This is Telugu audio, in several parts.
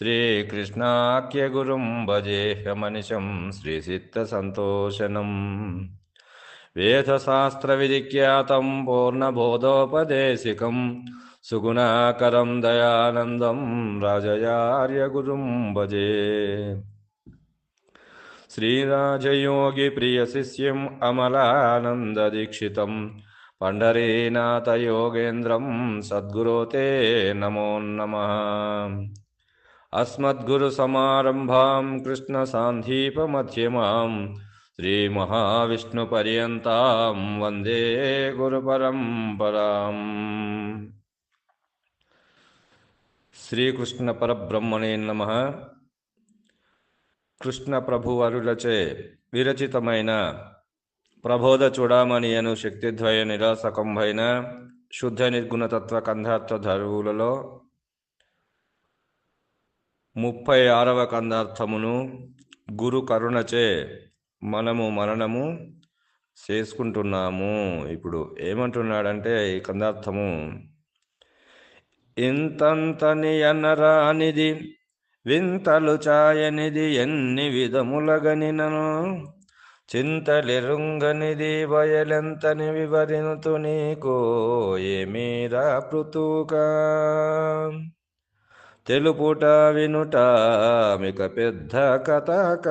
श्रीकृष्णाख्यगुरुं भजेह्यमनिशं श्रीसिद्धसन्तोषणम् वेदशास्त्रविधिख्यातं पूर्णबोधोपदेशिकं सुगुणाकरं दयानन्दं राजयार्यगुरुं भजे श्रीराजयोगिप्रियशिष्यम् अमलानन्ददीक्षितं पण्ढरीनाथयोगेन्द्रं सद्गुरो ते नमो नमः अस्मद्गुरुसमारम्भां कृष्णसान्धीपमध्यमां श्रीमहाविष्णुपर्यन्तां वन्दे गुरुपरम्पराम् శ్రీకృష్ణ పరబ్రహ్మణే నమ కృష్ణ ప్రభువరులచే విరచితమైన ప్రబోధ చూడమని అను శక్తిద్వయ నిరాసకంభైన శుద్ధ నిర్గుణతత్వ కంధార్థ ధరువులలో ముప్పై ఆరవ కందార్థమును గురు కరుణచే మనము మరణము చేసుకుంటున్నాము. ఇప్పుడు ఏమంటున్నాడంటే ఈ కందార్థము ఇంతంతని అనరానిది వింతలు చాయనిది ఎన్ని విధములగనినను చింతలెరుంగనిది బయలెంతని వివరింతు నీకో ఏమీరా పృతుకా? తెలుపుట వినుట మిక పెద్ద కథక.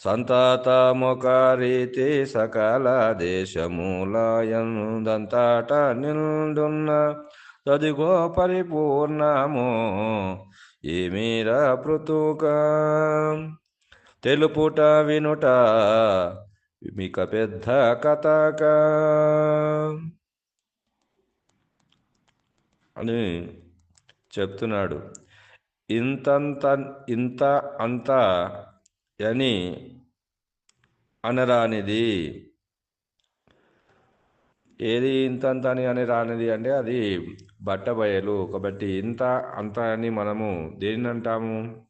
సంతాతముఖరీతి సకల దేశమూలయందంతట నిండున్న తదిగో పరిపూర్ణము ఏమీర పృతుక. తెలుపుట వినుట మిక పెద్ద కథక. అని చెప్తున్నాడు. ఇంతంత ఇంత అంత అని అనరానిది. ఏది ఇంతంత అని అని రానిది అంటే అది బట్టబయలు. కాబట్టి ఇంత అంత అని మనము దేనిని అంటాము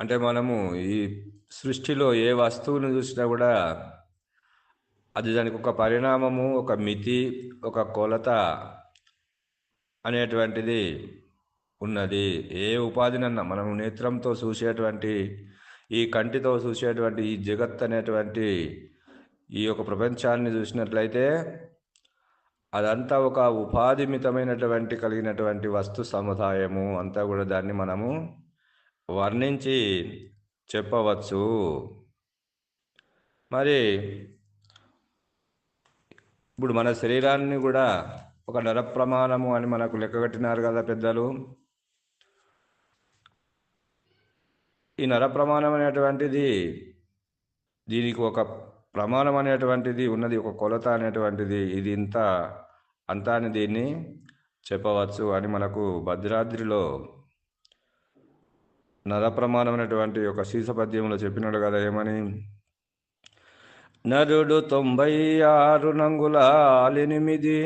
అంటే మనము ఈ సృష్టిలో ఏ వస్తువుని చూసినా కూడా అది దానికి ఒక పరిణామము ఒక మితి ఒక కొలత. అనేటువంటిది ఉన్నది. ఏ ఉపాధినన్నా మనం నేత్రంతో చూసేటువంటి ఈ కంటితో చూసేటువంటి ఈ జగత్ అనేటువంటి ఈ యొక్క ప్రపంచాన్ని చూసినట్లయితే అదంతా ఒక ఉపాధిమితమైనటువంటి కలిగినటువంటి వస్తు సముదాయము. అంతా కూడా దాన్ని మనము వర్ణించి చెప్పవచ్చు. మరి ఇప్పుడు మన శరీరాన్ని కూడా ఒక నర ప్రమాణము అని మనకు లెక్కగట్టినారు కదా పెద్దలు. ఈ నర ప్రమాణం అనేటువంటిది దీనికి ఒక ప్రమాణం అనేటువంటిది ఉన్నది ఒక కొలత అనేటువంటిది ఇది ఇంత అంత అని దీన్ని చెప్పవచ్చు అని మనకు భద్రాద్రిలో నర ప్రమాణం అనేటువంటి ఒక శీసపద్యంలో చెప్పినాడు కదా ఏమని? నరుడు తొంభై ఆరు నంగులాలెనిమిది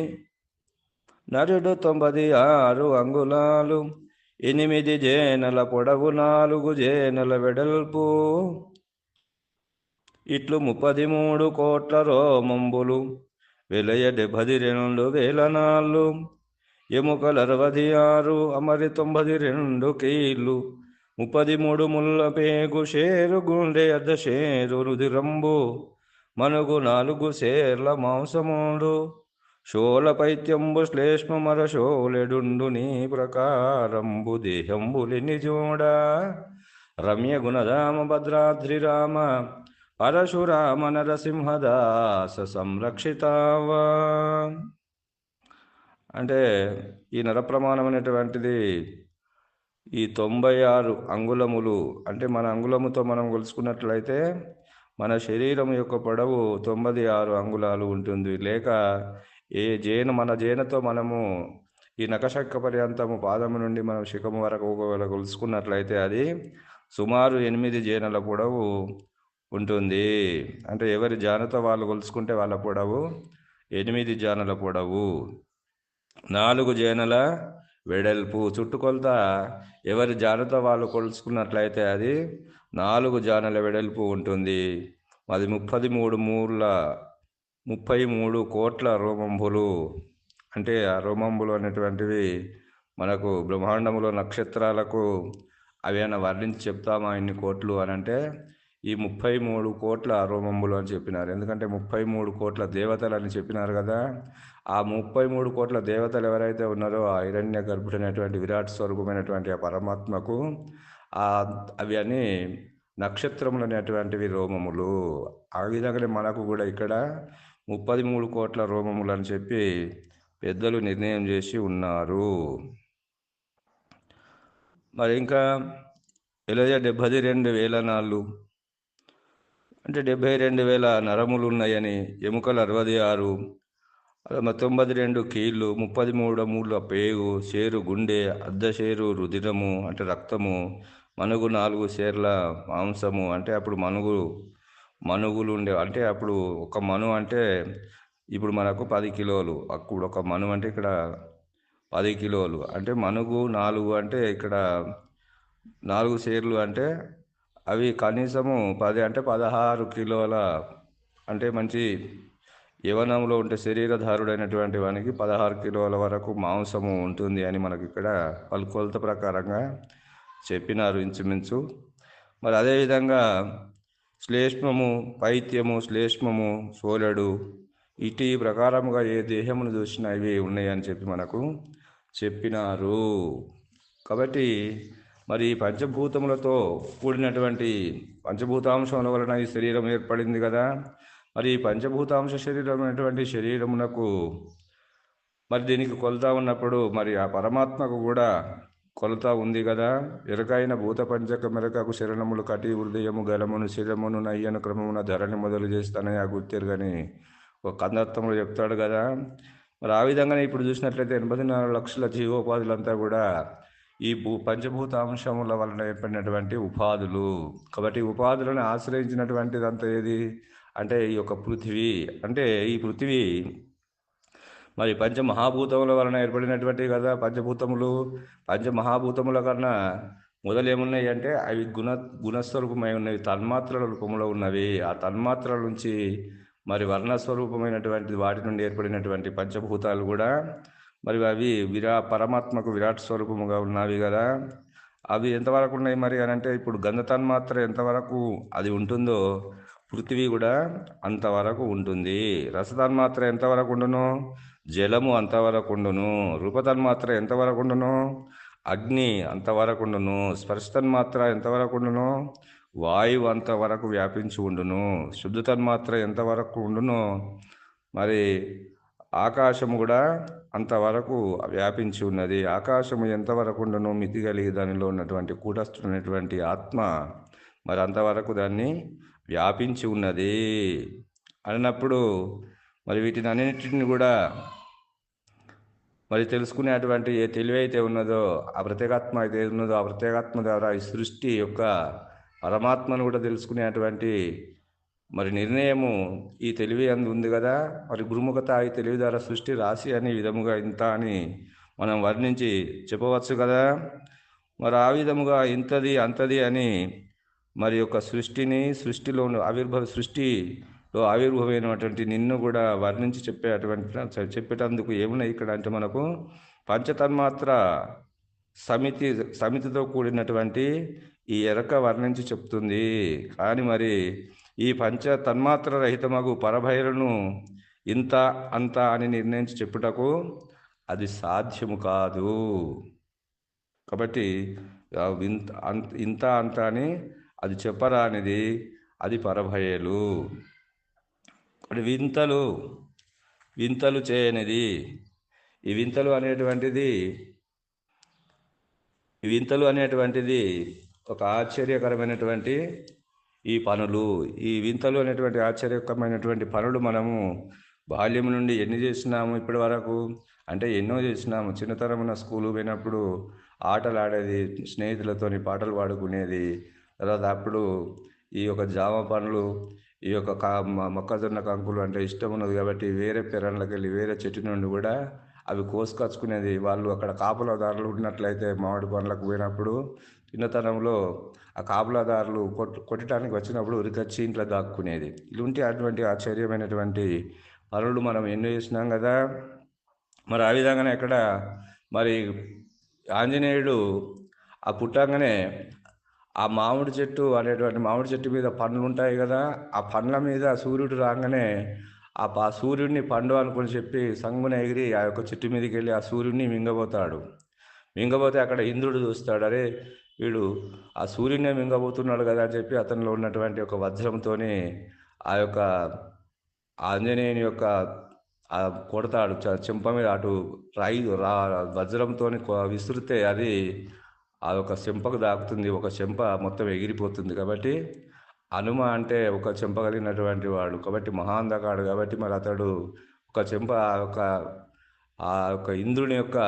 నరుడు తొంభై ఆరు అంగుళాలు ఎనిమిది జేనల పొడవు నాలుగు జేనల వెడల్పు. ఇట్లు ముప్పది మూడు కోట్ల రోమంబులు వెలయ డెబ్బది రెండు వేల నాళ్ళు. ఎముకలు అరవది ఆరు అమరి తొంభది రెండు కీళ్ళు. ముప్పది మూడు ముళ్ళ పేగు షేరు గుండె అర్ధ షేరు రుదిరంబు మనుగు నాలుగు సేర్ల మాంసముడు. శోల పైత్యంబు శ్లేష్మ శోలెడుండు నీ ప్రకారంబు దేహంబులిని చూడ రమ్య గుణరామ భద్రాద్రి రామ పరశురామ నరసింహదాస సంరక్షితావా. అంటే ఈ నరప్రమాణం అనేటువంటిది ఈ తొంభై ఆరు అంగుళములు అంటే మన అంగుళముతో మనం కొలుసుకున్నట్లయితే మన శరీరం యొక్క పొడవు తొంభై ఆరు అంగుళాలు ఉంటుంది. లేక ఏ జేను మన జేనతో మనము ఈ నకశక్క పర్యంతము పాదము నుండి మనం శిఖము వరకు ఒకవేళ కొలుసుకున్నట్లయితే అది సుమారు ఎనిమిది జేనల పొడవు ఉంటుంది. అంటే ఎవరి జానతో వాళ్ళు కొలుసుకుంటే వాళ్ళ పొడవు ఎనిమిది జానల పొడవు. నాలుగు జేనల వెడల్పు. చుట్టుకొలత ఎవరి జానతో వాళ్ళు కొలుసుకున్నట్లయితే అది నాలుగు జానల వెడల్పు ఉంటుంది. అది ముప్పది మూడు మూర్ల ముప్పై మూడు కోట్ల రోమంబులు అంటే ఆ రోమంబులు అనేటువంటివి మనకు బ్రహ్మాండములో నక్షత్రాలకు అవి అయినా వర్ణించి చెప్తామా ఇన్ని కోట్లు అని అంటే ఈ ముప్పై మూడు కోట్ల రోమంబులు అని చెప్పినారు. ఎందుకంటే ముప్పై మూడు కోట్ల దేవతలు అని చెప్పినారు కదా. ఆ ముప్పై మూడు కోట్ల దేవతలు ఎవరైతే ఉన్నారో ఆ హిరణ్య గర్భుడైనటువంటి విరాట్ స్వరూపమైనటువంటి ఆ పరమాత్మకు ఆ అవి అని నక్షత్రములు అనేటువంటివి రోమములు. ఆ విధంగానే మనకు కూడా ఇక్కడ ముప్పది మూడు కోట్ల రోమములు అని చెప్పి పెద్దలు నిర్ణయం చేసి ఉన్నారు. మరి ఇంకా ఇలాగే డెబ్బై రెండు వేల నాళ్ళు? అంటే డెబ్బై రెండు వేల నరములు ఉన్నాయని ఎముకలు అరవై ఆరు తొంభై రెండు కీళ్ళు ముప్పది మూడు మూడు పేగు షేరు గుండె అర్ధ షేరు రుధిరము అంటే రక్తము మనుగు నాలుగు షేర్ల మాంసము అంటే అప్పుడు మనుగు మనువులు ఉండే అంటే అప్పుడు ఒక మను అంటే ఇప్పుడు మనకు పది కిలోలు అప్పుడు ఒక మను అంటే ఇక్కడ పది కిలోలు. అంటే మనుగు నాలుగు అంటే ఇక్కడ నాలుగు షేర్లు అంటే అవి కనీసము పది అంటే పదహారు కిలోల అంటే మంచి యవనంలో ఉండే శరీరధారుడైనటువంటి వానికి పదహారు కిలోల వరకు మాంసము ఉంటుంది అని మనకి ఇక్కడ వాళ్ళు కొలత ప్రకారంగా చెప్పినారు ఇంచుమించు. మరి అదేవిధంగా శ్లేష్మము పైత్యము శ్లేష్మము సోలడు. ఇటు ప్రకారముగా ఏ దేహమును చూసినా ఇవి ఉన్నాయని చెప్పి మనకు చెప్పినారు. కాబట్టి మరి పంచభూతములతో కూడినటువంటి పంచభూతాంశముల వలన ఈ శరీరం ఏర్పడింది కదా. మరి ఈ పంచభూతాంశ శరీరం అనేటువంటి శరీరమునకు మరి దీనికి కొలత ఉన్నప్పుడు మరి ఆ పరమాత్మకు కూడా కొలత ఉంది కదా ఎరకైన భూత పంచక మెరకకు శరణములు కటి హృదయము గలమును శిరమును నయ్యను క్రమమున ధరని మొదలు చేస్తానని ఆ గుర్తెరు కానీ ఒక కందత్వంలో చెప్తాడు కదా మరి ఆ విధంగానే ఇప్పుడు చూసినట్లయితే ఎనభై నాలుగు లక్షల జీవోపాధులంతా కూడా ఈ భూ పంచభూత అంశముల వలన ఏర్పడినటువంటి ఉపాధులు. కాబట్టి ఉపాధులను ఆశ్రయించినటువంటిదంతా ఏది? అంటే ఈ యొక్క పృథివీ. అంటే ఈ పృథివీ మరి పంచమహాభూతముల వలన ఏర్పడినటువంటి కదా పంచభూతములు పంచమహాభూతముల కన్నా మొదలేమున్నాయి అంటే అవి గుణ గుణస్వరూపమై ఉన్నవి తన్మాత్రల రూపంలో ఉన్నవి. ఆ తన్మాత్రల నుంచి మరి వర్ణస్వరూపమైనటువంటి వాటి నుండి ఏర్పడినటువంటి పంచభూతాలు కూడా మరి అవి విరా పరమాత్మకు విరాట్ స్వరూపముగా ఉన్నవి కదా. అవి ఎంతవరకు ఉన్నాయి మరి అని అంటే ఇప్పుడు గంధ తన్మాత్ర ఎంతవరకు అది ఉంటుందో పృథివీ కూడా అంతవరకు ఉంటుంది. రసతన్మాత్ర ఎంతవరకు ఉండును? జలము అంతవరకుండును రూపతన్మాత్ర ఎంతవరకుండును అగ్ని అంతవరకుండును స్పర్శతన్మాత్ర ఎంతవరకుండును వాయువు అంతవరకు వ్యాపించి ఉండును శుద్ధ తన్మాత్ర ఎంతవరకు ఉండునో మరి ఆకాశము కూడా అంతవరకు వ్యాపించి ఉన్నది. ఆకాశము ఎంతవరకు ఉండను మితి కలిగి దానిలో ఉన్నటువంటి కూటస్థున్నటువంటి ఆత్మ మరి అంతవరకు దాన్ని వ్యాపించి ఉన్నది. అన్నప్పుడు మరి వీటిని అన్నింటిని కూడా మరి తెలుసుకునేటువంటి ఏ తెలివి అయితే ఉన్నదో ఆ ప్రత్యేకాత్మ అయితే ఉన్నదో ఆ ప్రత్యేకాత్మ ద్వారా ఈ సృష్టి యొక్క పరమాత్మను కూడా తెలుసుకునేటువంటి మరి నిర్ణయము ఈ తెలివి అందు ఉంది కదా. మరి గురుముఖత ఈ తెలివి ద్వారా సృష్టి రాశి అనే విధముగా ఇంత అని మనం వర్ణించి చెప్పవచ్చు కదా. మరి ఆ విధముగా ఇంతది అంతది అని మరి యొక్క సృష్టిని సృష్టిలో ఆవిర్భవ సృష్టి లో ఆవిర్భవమైనటువంటి నిన్ను కూడా వర్ణించి చెప్పే అటువంటి చెప్పేటందుకు ఏమున్నాయి ఇక్కడ అంటే మనకు పంచతన్మాత్ర సమితి సమితితో కూడినటువంటి ఈ ఎరక వర్ణించి చెప్తుంది. కానీ మరి ఈ పంచ తన్మాత్ర రహితమగు పరభైరును ఇంత అంత అని నిర్ణయించి చెప్పుటకు అది సాధ్యము కాదు. కాబట్టి ఇంత అంత ఇంత అంత అని అది చెప్పరానిది. అది పరభయలు. ఇప్పుడు వింతలు వింతలు చేయనిది. ఈ వింతలు అనేటువంటిది ఈ వింతలు అనేటువంటిది ఒక ఆశ్చర్యకరమైనటువంటి ఈ పనులు. ఈ వింతలు అనేటువంటి ఆశ్చర్యకరమైనటువంటి పనులు మనము బాల్యం నుండి ఎన్ని చేసినాము ఇప్పటి వరకు? అంటే ఎన్నో చేసినాము. చిన్నతరమున స్కూల్ పోయినప్పుడు ఆటలు ఆడేది స్నేహితులతోని పాటలు పాడుకునేది. తర్వాత అప్పుడు ఈ యొక్క జామ పనులు ఈ యొక్క కా మొక్కజొన్న కంకులు అంటే ఇష్టం ఉన్నది కాబట్టి వేరే పెరళ్ళకి వెళ్ళి వేరే చెట్టు నుండి కూడా అవి కోసుకొచ్చుకునేది. వాళ్ళు అక్కడ కాపులదారులు ఉన్నట్లయితే మామిడి పండ్లకు పోయినప్పుడు చిన్నతనంలో ఆ కాపులదారులు కొట్ కొట్టడానికి వచ్చినప్పుడు ఉరికొచ్చి ఇంట్లో దాక్కునేది. ఇలాంటి అటువంటి ఆశ్చర్యమైనటువంటి పనులు మనం ఎన్నో చేసినాం కదా. మరి ఆ విధంగానే ఇక్కడ మరి ఆంజనేయుడు ఆ పుట్టంగానే ఆ మామిడి చెట్టు అనేటువంటి మామిడి చెట్టు మీద పండ్లు ఉంటాయి కదా ఆ పండ్ల మీద సూర్యుడు రాగానే ఆ సూర్యుడిని పండు అనుకుని చెప్పి సంగున ఎగిరి ఆ యొక్క చెట్టు మీదకి వెళ్ళి ఆ సూర్యుడిని మింగబోతాడు. మింగబోతే అక్కడ ఇంద్రుడు చూస్తాడు అరే వీడు ఆ సూర్యుడినే మింగబోతున్నాడు కదా అని చెప్పి అతనిలో ఉన్నటువంటి ఒక వజ్రంతోని ఆ యొక్క ఆంజనేయుని యొక్క ఆ కొడతాడు చ- చెంప మీద అటు రాయి రా వజ్రంతో విసిరితే అది ఆ ఒక చెంపకు దాకుతుంది ఒక చెంప మొత్తం ఎగిరిపోతుంది కాబట్టి హనుమ అంటే ఒక చెంప కలిగినటువంటి వాడు కాబట్టి మహాంధకాడు కాబట్టి మరి అతడు ఒక చెంప ఆ యొక్క ఆ యొక్క ఇంద్రుని యొక్క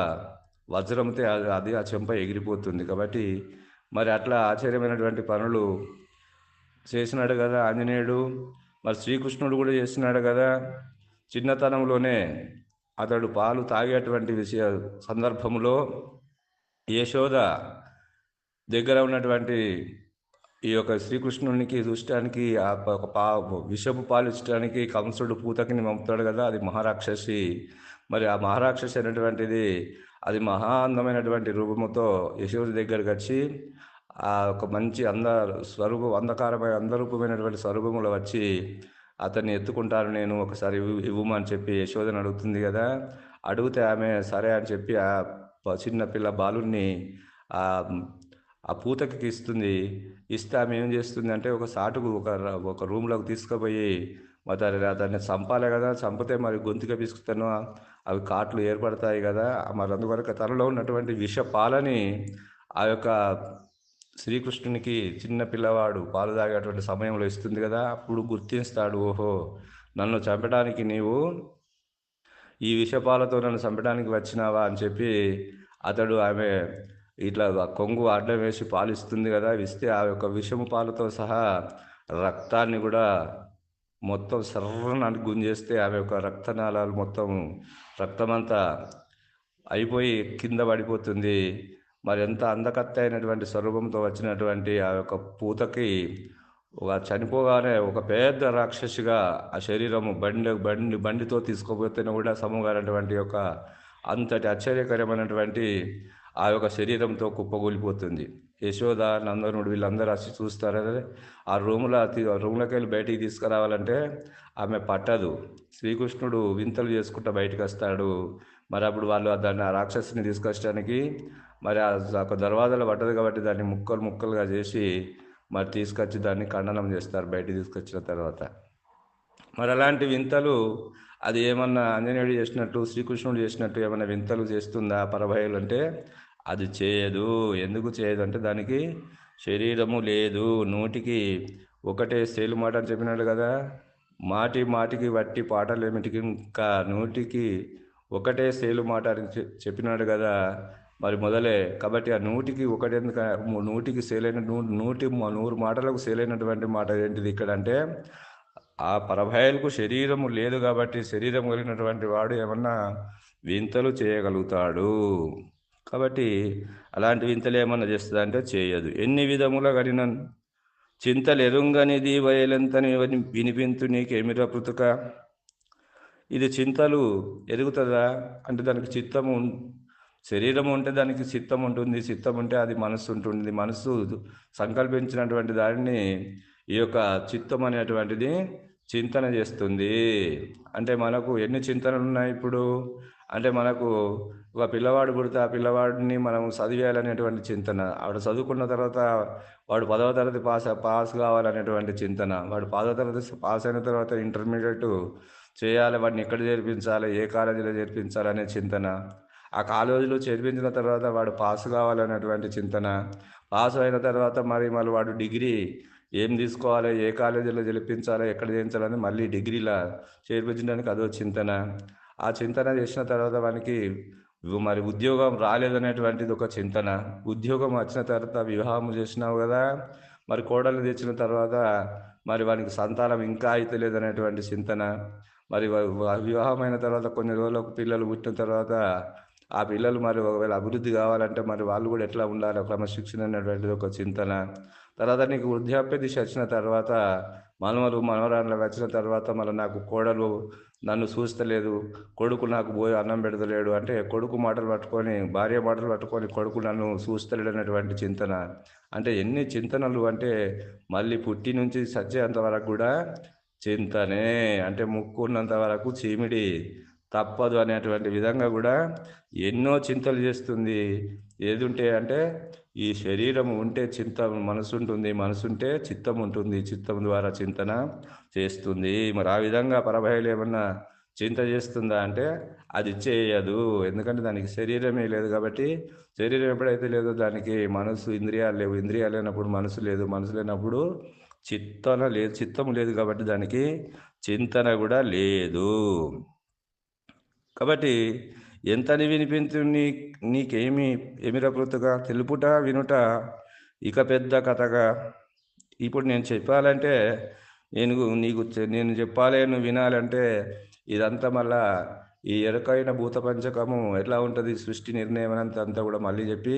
వజ్రంతో అది అది ఆ చెంప ఎగిరిపోతుంది కాబట్టి మరి అట్లా ఆశ్చర్యమైనటువంటి పనులు చేసినాడు కదా ఆంజనేయుడు. మరి శ్రీకృష్ణుడు కూడా చేసినాడు కదా. చిన్నతనంలోనే అతడు పాలు తాగేటువంటి విషయ సందర్భంలో యశోద దగ్గర ఉన్నటువంటి ఈ యొక్క శ్రీకృష్ణునికి చూడటానికి ఆ ఒక పా విషపు పాలు ఇచ్చడానికి కంసుడు పూతకిని పంపుతాడు కదా అది మహారాక్షసి. మరి ఆ మహారాక్షసి అనేటువంటిది అది మహా అందమైనటువంటి రూపముతో యశోద దగ్గరికి వచ్చి ఆ ఒక మంచి అంద స్వరూపం అంధకారమైన అందరూపమైనటువంటి స్వరూపంలో వచ్చి అతన్ని ఎత్తుకుంటాను నేను ఒకసారి ఇవ్వమని చెప్పి యశోదని అడుగుతుంది కదా. అడిగితే ఆమె సరే అని చెప్పి ఆ చిన్న పిల్ల బాలుని ఆ ఆ పూతకి ఇస్తుంది. ఇస్తే ఆమె ఏం చేస్తుంది అంటే ఒక సాటుకు ఒక ఒక రూమ్లోకి తీసుకుపోయి మరి దాన్ని దాన్ని చంపాలి కదా చంపితే మరి గొంతుక పిసుకుతాను అవి కాట్లు ఏర్పడతాయి కదా మరి అందువరకు తనలో ఉన్నటువంటి విష పాలని ఆ యొక్క శ్రీకృష్ణునికి చిన్న పిల్లవాడు పాలు తాగేటువంటి సమయంలో ఇస్తుంది కదా అప్పుడు గుర్తిస్తాడు. ఓహో నన్ను చంపడానికి నీవు ఈ విషపాలతో నన్ను చంపడానికి వచ్చినావా అని చెప్పి అతడు ఆమె ఇట్లా కొంగు అడ్డం వేసి పాలు ఇస్తుంది కదా ఇస్తే ఆ యొక్క విషము పాలతో సహా రక్తాన్ని కూడా మొత్తం సర్రని గుంజేస్తే ఆమె యొక్క రక్తనాళాలు మొత్తం రక్తమంతా అయిపోయి కింద పడిపోతుంది. మరి ఎంత అందకత్త అయినటువంటి స్వరూపంతో వచ్చినటువంటి ఆ యొక్క పూతకి చనిపోగానే ఒక పెద్ద రాక్షసిగా ఆ శరీరము బండి బండి బండితో తీసుకుపోతేనే కూడా సమూహమైనటువంటి యొక్క అంతటి ఆశ్చర్యకరమైనటువంటి ఆ యొక్క శరీరంతో కుప్పగూలిపోతుంది యశోద నందనుడు వీళ్ళందరూ వచ్చి చూస్తారు. ఆ రూమ్లో రూమ్లోకి వెళ్ళి బయటికి తీసుకురావాలంటే ఆమె పట్టదు. శ్రీకృష్ణుడు వింతలు చేసుకుంటూ బయటకు వస్తాడు. మరి అప్పుడు వాళ్ళు దాన్ని ఆ రాక్షసుని తీసుకొచ్చడానికి మరి ఆ ఒక దర్వాజాలో పట్టదు కాబట్టి దాన్ని ముక్కలు ముక్కలుగా చేసి మరి తీసుకొచ్చి దాన్ని ఖండనం చేస్తారు బయట తీసుకొచ్చిన తర్వాత. మరి అలాంటి వింతలు అది ఏమన్నా ఆంజనేయుడు చేసినట్టు శ్రీకృష్ణుడు చేసినట్టు ఏమైనా వింతలు చేస్తుందా పరభయలు అంటే? అది చేయదు. ఎందుకు చేయదు అంటే దానికి శరీరము లేదు. నోటికి ఒకటే సేలు మాట అని చెప్పినాడు కదా. మాటి మాటికి వట్టి పాటలు ఏమిటికి? ఇంకా నోటికి ఒకటే సేలు మాట అని చెప్పినాడు కదా. మరి మొదలే. కాబట్టి ఆ నూటికి ఒకటి నూటికి సేలైన నూ నూటి నూరు మాటలకు సేలైనటువంటి మాట ఏంటిది ఇక్కడ అంటే ఆ పరభయలకు శరీరము లేదు కాబట్టి శరీరం కలిగినటువంటి వాడు ఏమన్నా వింతలు చేయగలుగుతాడు. కాబట్టి అలాంటి వింతలు ఏమన్నా చేస్తుంది అంటే చేయదు. ఎన్ని విధముల గడిన చింతలు ఎరుంగనిది వయలెంతని వినిపింతు నీకేమిరా పృతుక? ఇది చింతలు ఎరుగుతుందా? అంటే దానికి చిత్తము శరీరం ఉంటే దానికి చిత్తం ఉంటుంది చిత్తం ఉంటే అది మనస్సు ఉంటుంది. మనస్సు సంకల్పించినటువంటి దానిని ఈ యొక్క చిత్తం అనేటువంటిది చింతన చేస్తుంది. అంటే మనకు ఎన్ని చింతనలు ఉన్నాయి ఇప్పుడు? అంటే మనకు ఒక పిల్లవాడు పుడితే ఆ పిల్లవాడిని మనం చదివేయాలనేటువంటి చింతన. ఆవిడ చదువుకున్న తర్వాత వాడు పదవ తరగతి పాస్ పాస్ కావాలనేటువంటి చింతన. వాడు పదవ తరగతి పాస్ అయిన తర్వాత ఇంటర్మీడియట్ చేయాలి వాడిని ఎక్కడ చేర్పించాలి ఏ కాలేజీలో చేర్పించాలి అనే చింతన. ఆ కాలేజీలో చేర్పించిన తర్వాత వాడు పాస్ కావాలనేటువంటి చింతన. పాస్ అయిన తర్వాత మరి మళ్ళీ వాడు డిగ్రీ ఏం తీసుకోవాలి ఏ కాలేజీలో జరిపించాలి ఎక్కడ చేయించాలని మళ్ళీ డిగ్రీలా చేర్పించడానికి అదో చింతన. ఆ చింతన చేసిన తర్వాత వానికి మరి ఉద్యోగం రాలేదనేటువంటిది ఒక చింతన. ఉద్యోగం వచ్చిన తర్వాత వివాహం చేసినావు కదా మరి కోడలు తెచ్చిన తర్వాత మరి వానికి సంతానం ఇంకా అయితే లేదనేటువంటి చింతన. మరి వివాహమైన తర్వాత కొన్ని రోజులకు పిల్లలు పుట్టిన తర్వాత ఆ పిల్లలు మరి ఒకవేళ అభివృద్ధి కావాలంటే మరి వాళ్ళు కూడా ఎట్లా ఉండాలి? క్రమశిక్షణ అనేటువంటిది ఒక చింతన. తర్వాత నీకు వృద్ధాప్య దిశ వచ్చిన తర్వాత మనవలు మనవరాలు వచ్చిన తర్వాత మళ్ళీ నాకు కోడలు నన్ను చూస్తలేదు. కొడుకు నాకు పోయి అన్నం పెడతలేడు. అంటే కొడుకు మాటలు పట్టుకొని భార్య మాటలు పట్టుకొని కొడుకు నన్ను చూస్తలేడు అనేటువంటి చింతన. అంటే ఎన్ని చింతనలు అంటే మళ్ళీ పుట్టి నుంచి సచ్చేంత వరకు కూడా చింతనే. అంటే ముక్కు ఉన్నంత వరకు చీమిడి. తప్పదు అనేటువంటి విధంగా కూడా ఎన్నో చింతలు చేస్తుంది. ఏదుంటే అంటే ఈ శరీరం ఉంటే చింత మనసు ఉంటుంది మనసు ఉంటే చిత్తం ఉంటుంది. చిత్తం ద్వారా చింతన చేస్తుంది. మరి ఆ విధంగా పరభయలు ఏమన్నా చింత చేస్తుందా అంటే అది చేయదు. ఎందుకంటే దానికి శరీరమే లేదు కాబట్టి శరీరం ఎప్పుడైతే లేదో దానికి మనసు ఇంద్రియాలు లేవు. ఇంద్రియాలు లేనప్పుడు మనసు లేదు. మనసు లేనప్పుడు చిత్తన లేదు. చిత్తం లేదు కాబట్టి దానికి చింతన కూడా లేదు. కాబట్టి ఎంతని వినిపించు నీ నీకేమి ఎమిరకృతుగా? తెలుపుట వినుట ఇక పెద్ద కథగా. ఇప్పుడు నేను చెప్పాలంటే నేను నీకు నేను చెప్పాలి నువ్వు వినాలంటే ఇదంతా మళ్ళా ఈ ఎరకైన భూత పంచకము ఎట్లా ఉంటుంది? సృష్టి నిర్ణయం అంతా అంతా కూడా మళ్ళీ చెప్పి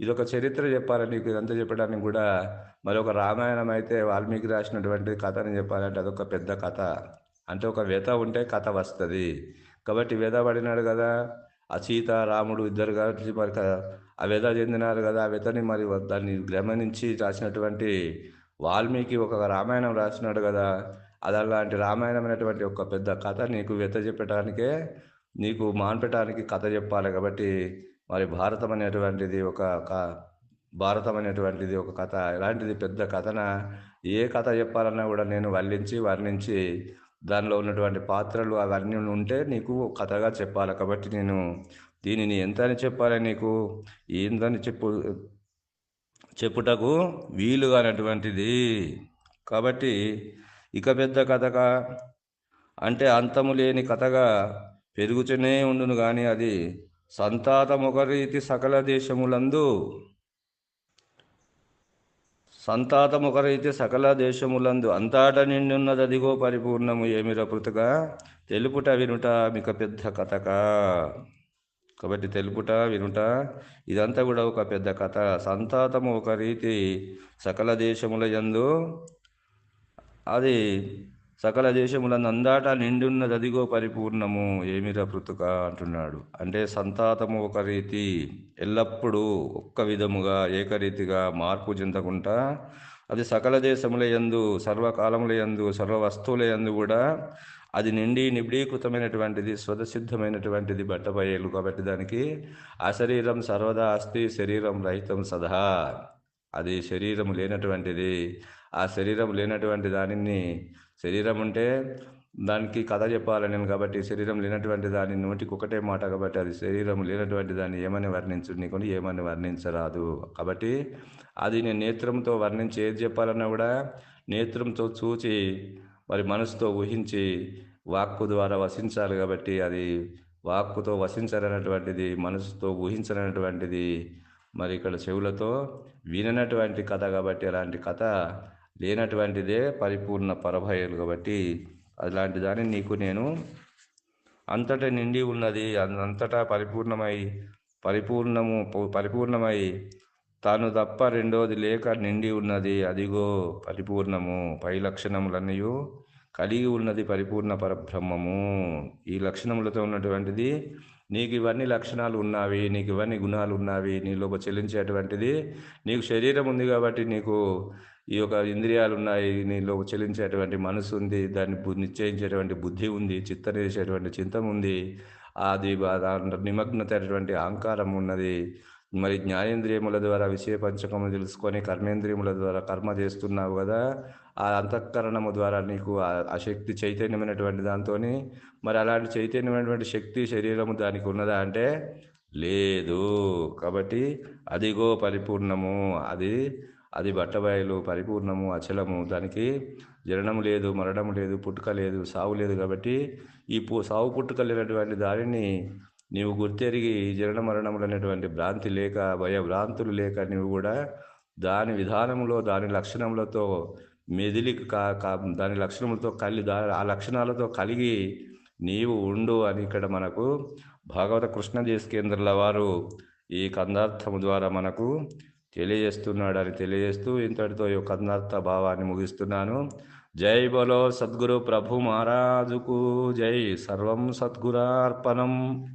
ఇదొక చరిత్ర చెప్పాలని నీకు ఇదంతా చెప్పడానికి కూడా. మరి ఒక రామాయణం అయితే వాల్మీకి రాసినటువంటి కథని చెప్పాలంటే అదొక పెద్ద కథ. అంటే ఒక వ్యత ఉంటే కథ వస్తుంది. కాబట్టి వేద పడినాడు కదా. ఆ సీత రాముడు ఇద్దరు కలిసి మరి ఆ వేద చెందినారు కదా. ఆ వేదని మరి దాన్ని గమనించి రాసినటువంటి వాల్మీకి ఒక రామాయణం రాసినాడు కదా. అది అలాంటి రామాయణం అనేటువంటి ఒక పెద్ద కథ నీకు వెత చెప్పడానికే నీకు మాన్పెట్టడానికి కథ చెప్పాలి కాబట్టి మరి భారతం అనేటువంటిది ఒక క- భారతం అనేటువంటిది ఒక కథ. ఎలాంటిది పెద్ద కథన? ఏ కథ చెప్పాలన్నా కూడా నేను వల్లించి వర్ణించి దానిలో ఉన్నటువంటి పాత్రలు అవన్నీ ఉంటే నీకు కథగా చెప్పాలి. కాబట్టి నేను దీనిని ఎంత అని చెప్పాలి నీకు? ఏందని చెప్పు చెప్పుటకు వీలుగానటువంటిది కాబట్టి ఇక పెద్ద కథగా అంటే అంతము లేని కథగా పెరుగుతూనే ఉండును కానీ అది సంతాతం రీతి సకల దేశములందు సంతాతం ఒక రీతి సకల దేశములందు అంతాట నిండున్నది అదిగో పరిపూర్ణము ఏమిర పృతగా తెలుపుట వినుట మిక పెద్ద కథక. కాబట్టి తెలుపుట వినుట ఇదంతా కూడా ఒక పెద్ద కథ. సంతాతము ఒక రీతి సకల దేశముల యందు అది సకల దేశములందు అందాట నిండున్నది అదిగో పరిపూర్ణము. ఏమిరా పృతుక అంటున్నాడు. అంటే సంతాతము ఒక రీతి ఎల్లప్పుడూ ఒక్క విధముగా ఏకరీతిగా మార్పు చెందకుండా అది సకల దేశముల యందు సర్వకాలముల యందు సర్వ వస్తువుల యందు కూడా అది నిండి నిబిడీకృతమైనటువంటిది స్వతసిద్ధమైనటువంటిది బట్టబయలు కాబట్టి దానికి ఆ శరీరం సర్వదా అస్తి శరీరం రహితం సదా. అది శరీరం లేనటువంటిది ఆ శరీరం లేనటువంటి దానిని శరీరం ఉంటే దానికి కథ చెప్పాలి నేను కాబట్టి శరీరం లేనటువంటి దాని నోటికి ఒకటే మాట కాబట్టి అది శరీరం లేనటువంటి దాన్ని ఏమని వర్ణించు? నీకుని ఏమని వర్ణించరాదు. కాబట్టి అది నేను నేత్రంతో వర్ణించి ఏది చెప్పాలన్నా కూడా నేత్రంతో చూచి మరి మనసుతో ఊహించి వాక్కు ద్వారా వసించాలి కాబట్టి అది వాక్కుతో వసించాలన్నటువంటిది మనసుతో ఊహించాలన్నటువంటిది మరి ఇక్కడ చెవులతో విననటువంటి కథ కాబట్టి అలాంటి కథ లేనటువంటిదే పరిపూర్ణ పరభయలు కాబట్టి అలాంటి దాన్ని నీకు నేను అంతటా నిండి ఉన్నది అంతటా పరిపూర్ణమై పరిపూర్ణము పరిపూర్ణమై తాను తప్ప రెండోది లేక నిండి ఉన్నది. అదిగో పరిపూర్ణము. పై లక్షణములన్నీ కలిగి ఉన్నది పరిపూర్ణ పరబ్రహ్మము. ఈ లక్షణములతో ఉన్నటువంటిది నీకు ఇవన్నీ లక్షణాలు ఉన్నవి నీకు ఇవన్నీ గుణాలు ఉన్నవి నీలోపు చెల్లించేటువంటిది నీకు శరీరం ఉంది కాబట్టి నీకు ఈ యొక్క ఇంద్రియాలు ఉన్నాయి నీలో చెల్లించేటువంటి మనసు ఉంది దాన్ని నిశ్చయించేటువంటి బుద్ధి ఉంది చిత్తనేసేటువంటి చింతం ఉంది అది బా- నిమగ్నత అయినటువంటి అహంకారం ఉన్నది మరి జ్ఞానేంద్రియముల ద్వారా విషయ పంచకము తెలుసుకొని కర్మేంద్రియముల ద్వారా కర్మ చేస్తున్నావు కదా ఆ అంతఃకరణము ద్వారా నీకు ఆ- ఆ శక్తి చైతన్యమైనటువంటి దాంతో మరి అలాంటి చైతన్యమైనటువంటి శక్తి శరీరము దానికి ఉన్నదా అంటే లేదు. కాబట్టి అదిగో పరిపూర్ణము. అది అది బట్టబయలు పరిపూర్ణము అచలము. దానికి జననం లేదు మరణం లేదు పుట్టుక లేదు సావు లేదు కాబట్టి ఈ పు సావు పుట్టుక లేనటువంటి దానిని నీవు గుర్తెరిగి జనన మరణములు అనేటువంటి భ్రాంతి లేక భయభ్రాంతులు లేక నీవు కూడా దాని విధానంలో దాని లక్షణములతో మెదిలి కా దాని లక్షణములతో కలి దా ఆ లక్షణాలతో కలిగి నీవు ఉండు అని ఇక్కడ మనకు భాగవత కృష్ణ కేంద్రుల వారు ఈ కందార్థము ద్వారా మనకు తెలియజేస్తున్నాడని తెలియజేస్తూ ఇంతటితో ఈ కథనార్థ భావాన్ని ముగిస్తున్నాను. జై బలో సద్గురు ప్రభు మహారాజుకు జై. సర్వం సద్గురార్పణం.